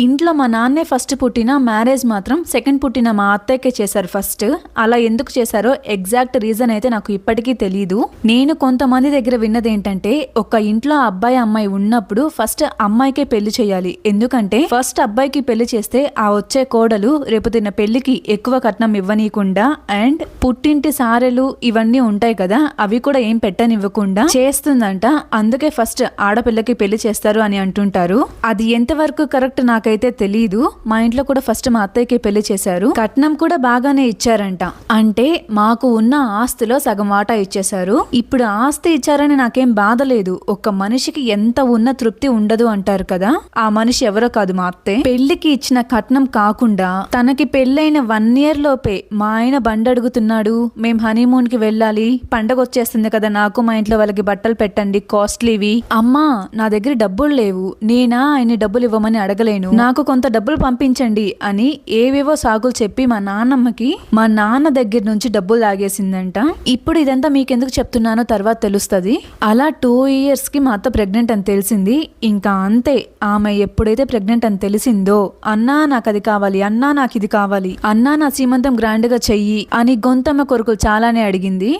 ఇంట్లో మా నాన్నే ఫస్ట్ పుట్టిన మ్యారేజ్ మాత్రం సెకండ్ పుట్టిన మా అత్తయ్యకే చేశారు ఫస్ట్ అలా ఎందుకు చేశారో ఎగ్జాక్ట్ రీజన్ అయితే నాకు ఇప్పటికీ తెలియదు నేను కొంతమంది దగ్గర విన్నది ఏంటంటే ఒక ఇంట్లో అబ్బాయి అమ్మాయి ఉన్నప్పుడు ఫస్ట్ అమ్మాయికే పెళ్ళి చేయాలి. ఎందుకంటే ఫస్ట్ అబ్బాయికి పెళ్ళి చేస్తే ఆ వచ్చే కోడలు రేపు తిన్న పెళ్ళికి ఎక్కువ కట్నం ఇవ్వనీయకుండా అండ్ పుట్టింటి సారెలు ఇవన్నీ ఉంటాయి కదా అవి కూడా ఏం పెట్టనివ్వకుండా చేస్తుందంట. అందుకే ఫస్ట్ ఆడపిల్లకి పెళ్ళి చేస్తారు అని అంటుంటారు. అది ఎంతవరకు కరెక్ట్ నాకు నాకైతే తెలియదు మా ఇంట్లో కూడా ఫస్ట్ మా అత్తయ్యకి పెళ్ళి చేశారు. కట్నం కూడా బాగానే ఇచ్చారంట. అంటే మాకు ఉన్న ఆస్తిలో సగం వాటా ఇచ్చేశారు. ఇప్పుడు ఆస్తి ఇచ్చారని నాకేం బాధ లేదు. ఒక మనిషికి ఎంత ఉన్న తృప్తి ఉండదు అంటారు కదా. ఆ మనిషి ఎవరో కాదు మా అత్తే. పెళ్ళికి ఇచ్చిన కట్నం కాకుండా తనకి పెళ్ళైన వన్ ఇయర్ లోపే మా ఆయన బండడుగుతున్నాడు. మేం హనీమూన్కి వెళ్ళాలి. పండగ వచ్చేస్తుంది కదా నాకు మా ఇంట్లో వాళ్ళకి బట్టలు పెట్టండి కాస్ట్లీవి. అమ్మా నా దగ్గర డబ్బులు లేవు. నేనా ఆయన డబ్బులు ఇవ్వమని అడగలేను. నాకు కొంత డబ్బులు పంపించండి అని ఏవేవో సాగులు చెప్పి మా నాన్నమ్మకి మా నాన్న దగ్గర నుంచి డబ్బులు లాగేసిందంట. ఇప్పుడు ఇదంతా మీకెందుకు చెప్తున్నానో తర్వాత తెలుస్తుంది. అలా టూ ఇయర్స్కి మా అత్త ప్రెగ్నెంట్ అని తెలిసింది. ఇంకా అంతే ఆమె ఎప్పుడైతే ప్రెగ్నెంట్ అని తెలిసిందో అన్నా నాకు అది కావాలి అన్నా నాకు ఇది కావాలి అన్నా నా సీమంతం గ్రాండ్గా చెయ్యి అని గొంతమ్మ కొరకు చాలానే అడిగింది.